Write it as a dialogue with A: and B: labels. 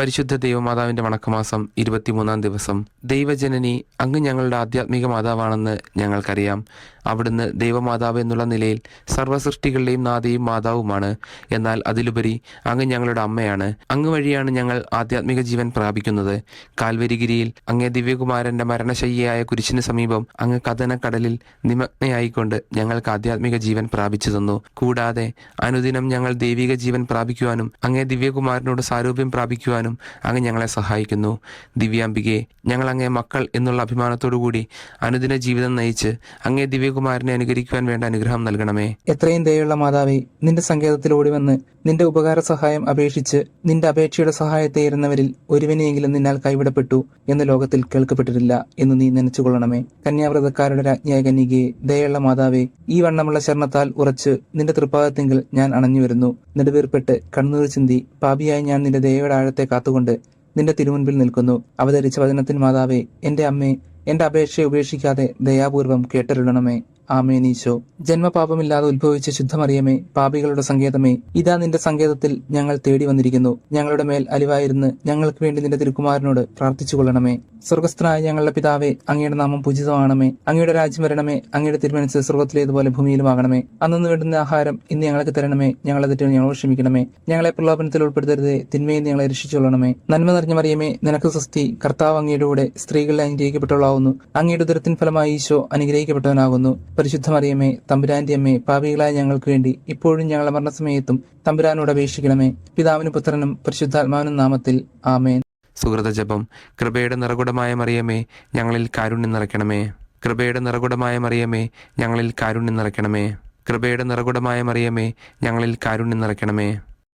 A: പരിശുദ്ധ ദൈവമാതാവിന്റെ വണക്കമാസം ഇരുപത്തിമൂന്നാം ദിവസം ദൈവജനനി അങ്ങ് ഞങ്ങളുടെ ആധ്യാത്മിക മാതാവാണെന്ന് ഞങ്ങൾക്കറിയാം. അവിടുന്ന് ദൈവമാതാവ് എന്നുള്ള നിലയിൽ സർവസൃഷ്ടികളുടെയും നാഥയും മാതാവുമാണ്. എന്നാൽ അതിലുപരി അങ്ങ് ഞങ്ങളുടെ അമ്മയാണ്. അങ്ങ് വഴിയാണ് ഞങ്ങൾ ആധ്യാത്മിക ജീവൻ പ്രാപിക്കുന്നത്. കാൽവരിഗിരിയിൽ അങ്ങേ ദിവ്യകുമാരന്റെ മരണശയ്യയായ കുരിശിന് സമീപം അങ്ങ് കഥനക്കടലിൽ നിമഗ്നയായിക്കൊണ്ട് ഞങ്ങൾക്ക് ആധ്യാത്മിക ജീവൻ പ്രാപിച്ചു തന്നു. കൂടാതെ അനുദിനം ഞങ്ങൾ ദൈവിക ജീവൻ പ്രാപിക്കുവാനും അങ്ങേ ദിവ്യകുമാരനോട് സാരൂപ്യം പ്രാപിക്കുവാനും അങ്ങ് ഞങ്ങളെ സഹായിക്കുന്നു. ദിവ്യാംബികെ ഞങ്ങൾ അങ്ങേ മക്കൾ എന്നുള്ള അഭിമാനത്തോടു കൂടി അനുദിന ജീവിതം നയിച്ച് അങ്ങേ ദിവ്യകുമാരനെ അനുകരിക്കുവാൻ വേണ്ട അനുഗ്രഹം നൽകണമേ.
B: എത്രയും ദയുള്ള മാതാവി നിന്റെ സങ്കേതത്തിൽ ഓടിവന്ന് നിന്റെ ഉപകാര സഹായം അപേക്ഷിച്ച് നിന്റെ അപേക്ഷയുടെ സഹായത്തെ ഇരുന്നവരിൽ ഒരുവനെയെങ്കിലും നിന്നാൽ കൈവിടപ്പെട്ടു എന്ന് ലോകത്തിൽ കേൾക്കപ്പെട്ടിട്ടില്ല എന്ന് നീ നനച്ചുകൊള്ളണമേ. കന്യാവ്രതക്കാരുടെ രാജ്ഞിയായ കന്യകയെ ദയുള്ള മാതാവേ ഈ വണ്ണമുള്ള ശരണത്താൽ ഉറച്ച് നിന്റെ തൃപ്പാദത്തെങ്കിൽ ഞാൻ അണഞ്ഞു വരുന്നു നെടുവീർപ്പെട്ട് കണ്ണുനീർ ചിന്തി പാപിയായി ഞാൻ നിന്റെ ദയയുടെ ആഴത്തെ കാത്തുകൊണ്ട് നിന്റെ തിരുമുൻപിൽ നിൽക്കുന്നു. അവതരിച്ച വചനത്തിന് മാതാവേ എന്റെ അമ്മേ എന്റെ അപേക്ഷയെ ഉപേക്ഷിക്കാതെ ദയാപൂർവം കേട്ടരുളണമേ. ആമേനീശോ ജന്മപാപമില്ലാതെ ഉത്ഭവിച്ച ശുദ്ധമറിയമേ പാപികളുടെ സങ്കേതമേ ഇതാ നിന്റെ സങ്കേതത്തിൽ ഞങ്ങൾ തേടി വന്നിരിക്കുന്നു. ഞങ്ങളുടെ മേൽ അലിവായിരുന്ന് ഞങ്ങൾക്ക് വേണ്ടി നിന്റെ തിരുക്കുമാരനോട് പ്രാർത്ഥിച്ചു കൊള്ളണമേ സ്വർഗസ്ഥനായ ഞങ്ങളുടെ പിതാവേ അങ്ങയുടെ നാമം പൂജിതമാണമേ അങ്ങയുടെ രാജ്യം വരണമേ. അങ്ങയുടെ തിരുമനസ് സ്വർഗത്തിലേതുപോലെ ഭൂമിയിലുമാകണമേ. അന്നു വേണ്ടുന്ന ആഹാരം ഇന്ന് ഞങ്ങൾക്ക് തരണമേ. ഞങ്ങളെ തെറ്റുകൾ ഞങ്ങൾ ക്ഷമിക്കണമേ. ഞങ്ങളെ പ്രലോഭനത്തിൽ ഉൾപ്പെടുത്തരുതേ. തിന്മയെ ഞങ്ങളെ രക്ഷിച്ചുകൊള്ളണമേ. നന്മ നിറഞ്ഞ മറിയമേ നിനക്ക് സ്വസ്തി. കർത്താവ് അങ്ങയുടെ കൂടെ സ്ത്രീകളിൽ അനുഗ്രഹിക്കപ്പെട്ടവളാവുന്നു. അങ്ങയുടെ ദുരത്തിൻ ഫലമായി ഈശോ അനുഗ്രഹിക്കപ്പെട്ടവനാകുന്നു. പരിശുദ്ധ മറിയമേ തമ്പുരാന്റെ അമ്മേ പാപികളായ ഞങ്ങൾക്ക് വേണ്ടി ഇപ്പോഴും ഞങ്ങളെ മരണസമയത്തും തമ്പുരാനോട് അപേക്ഷിക്കണമേ. പിതാവിനും പുത്രനും പരിശുദ്ധാത്മാവിനും നാമത്തിൽ ആമേൻ.
A: സുഹൃത ജപം കൃപയുടെ നിറകുടമായ മറിയമേ ഞങ്ങളിൽ കാരുണ്യം നിറയ്ക്കണമേ. കൃപയുടെ നിറകുടമായ മറിയമേ ഞങ്ങളിൽ കാരുണ്യം നിറയ്ക്കണമേ. കൃപയുടെ നിറകുടമായ മറിയമേ ഞങ്ങളിൽ കാരുണ്യം നിറയ്ക്കണമേ.